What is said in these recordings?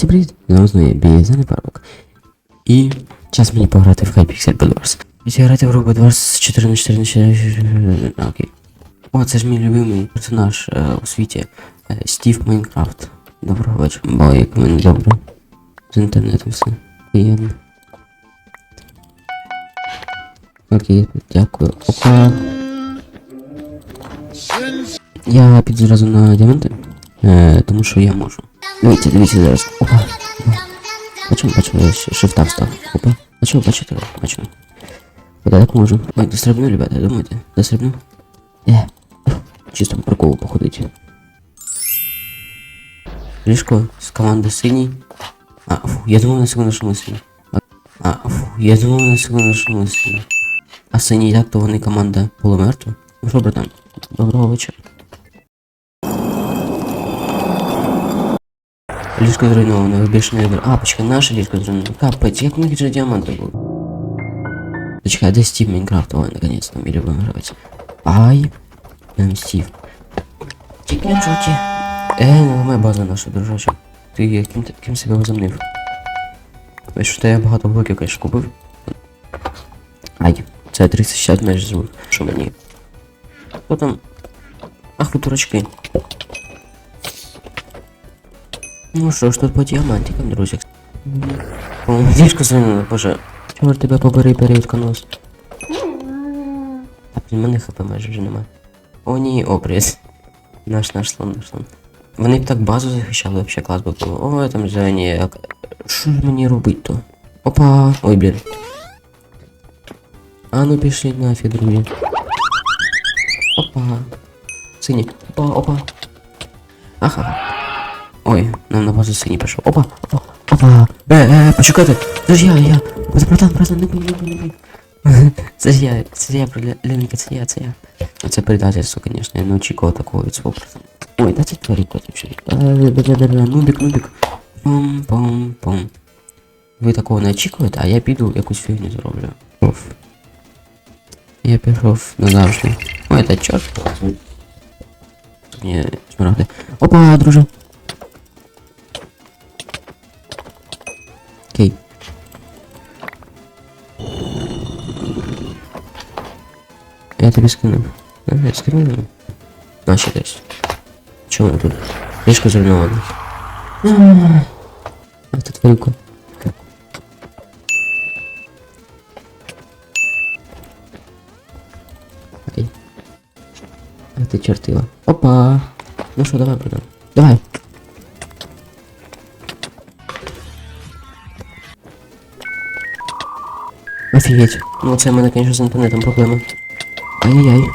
всім привіт! Знову знову я Бізаний Парбок. І час мені пограти в Hypixel Bedwars. Я грати в гру Bedwars 4 на 4 на 4 на окей. О, це ж мій любимий персонаж е, у світі. Е, Стів Майнкрафт. Доброго вечора. Бо як в мене добре. З інтернетом все. Приємно. Окей, дякую. Опа. Я піду зразу на діаманти. Е, тому що я можу. Дивіться, дивіться зараз. Опа. Бачимо, бачимо, я ще шифта встав. Опа. Бачимо, бачите, бачимо. Куди так можу? Ой, дострибну, ребята, думаєте? Дострибну? Е. Чисто по приколу походить. Ліжко з команди синій. А, фу, я думав на секунду, що ми сині. А, а, фу, я думав на секунду, що ми сині. А синій так, то вони команда полумертва. Ну що, братан? Доброго вечора. Ліжко зруйноване, ви більше не вибір. А, почекай, наше ліжко зруйноване. Капець, як у них вже діаманти були. Почекай, де Стів Майнкрафт? Ой, наконец-то, мій любимий гравець. Ай, ем, Стів. Тільки чоті. Е, не ламай базу нашу, дружочок. Ти яким, ти- ким себе возомнив? Ось що я багато блоків, конечно, купив. Ай, це 360 майже звук. Що мені? Хто там? Ах, ви. Ну що ж, тут по діамантикам, друзі. О, діжко зруйновано, боже. Чорт тебе побери, переутконос. А блін, мене хп майже вже немає. О, ні, обріз. Наш наш слон, наш слон. Вони б так базу захищали, вообще клас би було. Ой, там зелені. як- Що ж мені робить то? Опа! Ой, блін. А ну пішли нафіг, друзі. Опа. Сині. Опа, опа. Ага. Ой, нам на базу синій пішов. Опа, опа, опа. Е, е, почекайте. Це ж я, я. Братан, братан, не бий, не бий, не бий. Це ж я, це я, Ленка, це я, це я. Це предательство, конечно, я не очікував такого від свого братана. Ой, дайте тварі потім ще. Да-да-да, нубік, нубік. Пом-пом-пом. Ви такого не очікуєте, а я піду якусь фігню зроблю. Оф. Я пішов назавжди. Ой, та чорт. Ні, смарагди. Опа, друже. Я тобі скинув. Ага, я скинув. Наші десь. Чому тут? Ліжко зруйноване. А тут тварюка. Окей. А ти чертила. Опа. Ну що, давай, братан. Давай. Офігеть. Ну це в мене, конечно, з інтернетом проблема. Ай-яй-яй.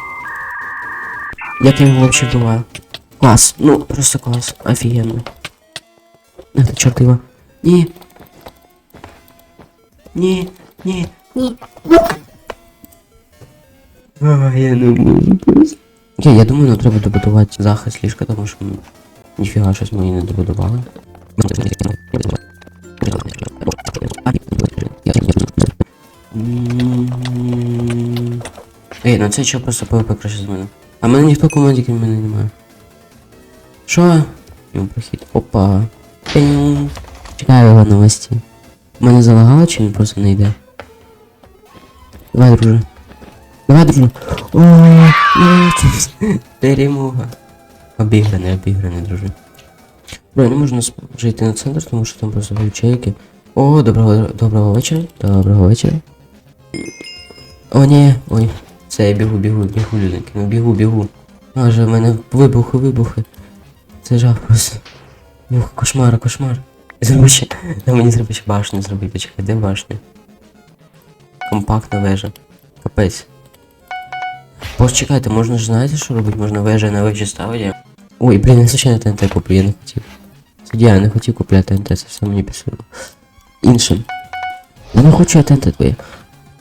Як я його вообще вбиваю? Клас. Ну, просто клас. Офігенно. Ах ти чортила. Ні. Ні. Ні. Ні. А, я не можу просто. Окей, я думаю, нам треба добудувати захист ліжка, тому що ну, ніфіга щось ми її не добудували. Ей, ну це що просто ПВП краще з мене. А мене ніхто в команді крім мене немає. Що? Йому прохід. Опа. Пень. Чекаю його новості. Мене залагало чи він просто не йде? Давай, друже. Давай, друже. О, ні, перемога. Обіграний, обіграний, друже. Бро, не можна вже на центр, тому що там просто ячейки. О, доброго, доброго вечора. Доброго вечора. О, ні, ой. Це я бігу, бігу, бігу, людинки. Ну бігу, бігу. Боже, в мене вибухи, вибухи. Це жах просто. Ух, кошмар, кошмар. Зроби ще. Да мені треба ще башню зробити, почекай, де башня? Компактна вежа. Капець. Почекайте, можна ж знаєте, що робити? Можна вежа на вежі ставити. Ой, блін, я случайно ТНТ куплю, я не хотів. Суддя, я не хотів купляти ТНТ, це все мені писало. Іншим. Я не хочу ТНТ твоє.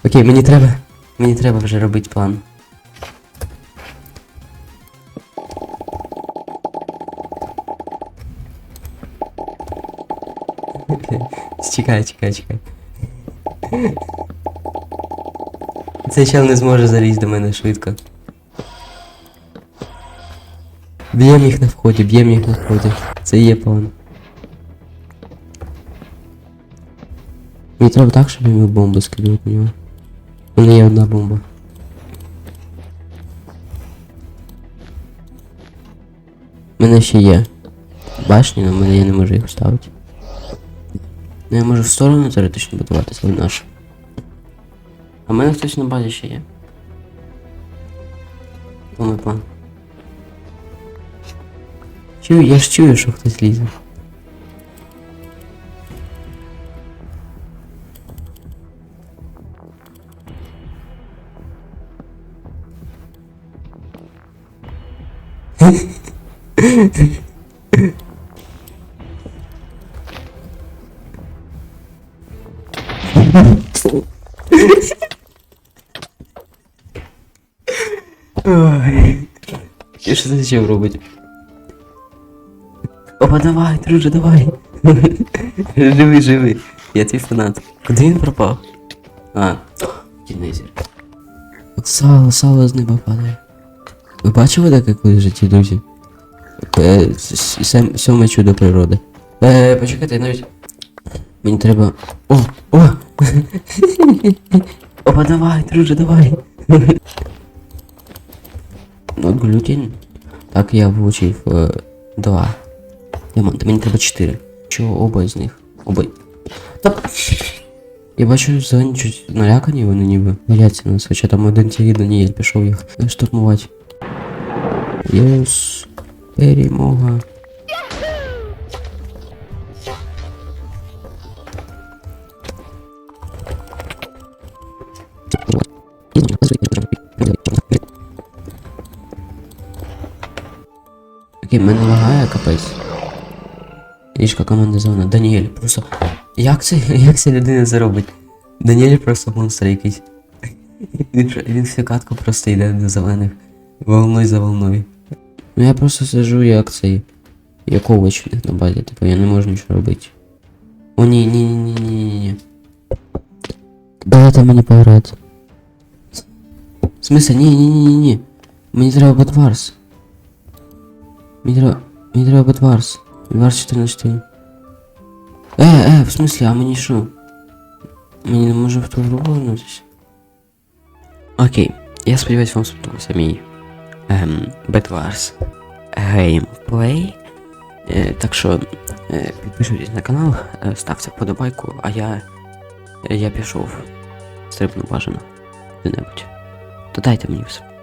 Окей, мені треба. Мені треба вже робити план. Чекай, чекай, чекай. Цей чел не зможе залізти до мене швидко. Б'єм їх на вході, б'єм їх на вході. Це є план. Мені треба так, щоб я міг бомби скидувати на нього. У мене є одна бомба. У мене ще є башні, але мене я не можу їх ставити. Ну я можу в сторону теоретично будуватися, але наш. А в мене хтось на базі ще є. Повний план. Чую, я ж чую, що хтось лізе. Ой. Що це ще робить? Опа, давай, друже, давай. живи, живи. Я твій фанат. Куди він пропав? А, кінезір. Сало, сало з неба падає. Ви бачили таке колись в житті, друзі? Е, с- с- сем- Сьоме чудо природи. Е, почекайте, навіть. Мені треба. О! О! Опа, давай, друже, давай. Ну, глютин. Так, я влучив е, два. Діаманти, мені треба чотири. Чого оба з них? Оба. Та... Я бачу, зелені чуть налякані вони ніби. Бояться нас, хоча там один тільки Даніель пішов їх е, штурмувати. Єс. Перемога. Окей, мене лагає капець. Ліжка команда зона. Даніель, просто. Як це, як це людина заробить? Даніель просто монстр якийсь. Він, він всю катку просто йде до зелених. Волною за волною. Ну я просто сижу як цей. Як овоч на базі, типу я не можу нічого робити. О ні, ні, ні, ні, ні, ні, ні. Дайте мені пограти. В смысле, ні, ні, ні, ні, ні. Мені треба Бетварс. Мені треба. Мені треба Бетварс. Бетварс 14. Е, е, в смысле, а мені що? Мені не може в ту гру повернутися? Окей, я сподіваюсь, вам сподобався мій ем, Бетварс геймплей. Е, так що е, підписуйтесь на канал, е, ставте вподобайку, а я. Я пішов. Стрибну бажано. Де-небудь. Додайте мені все.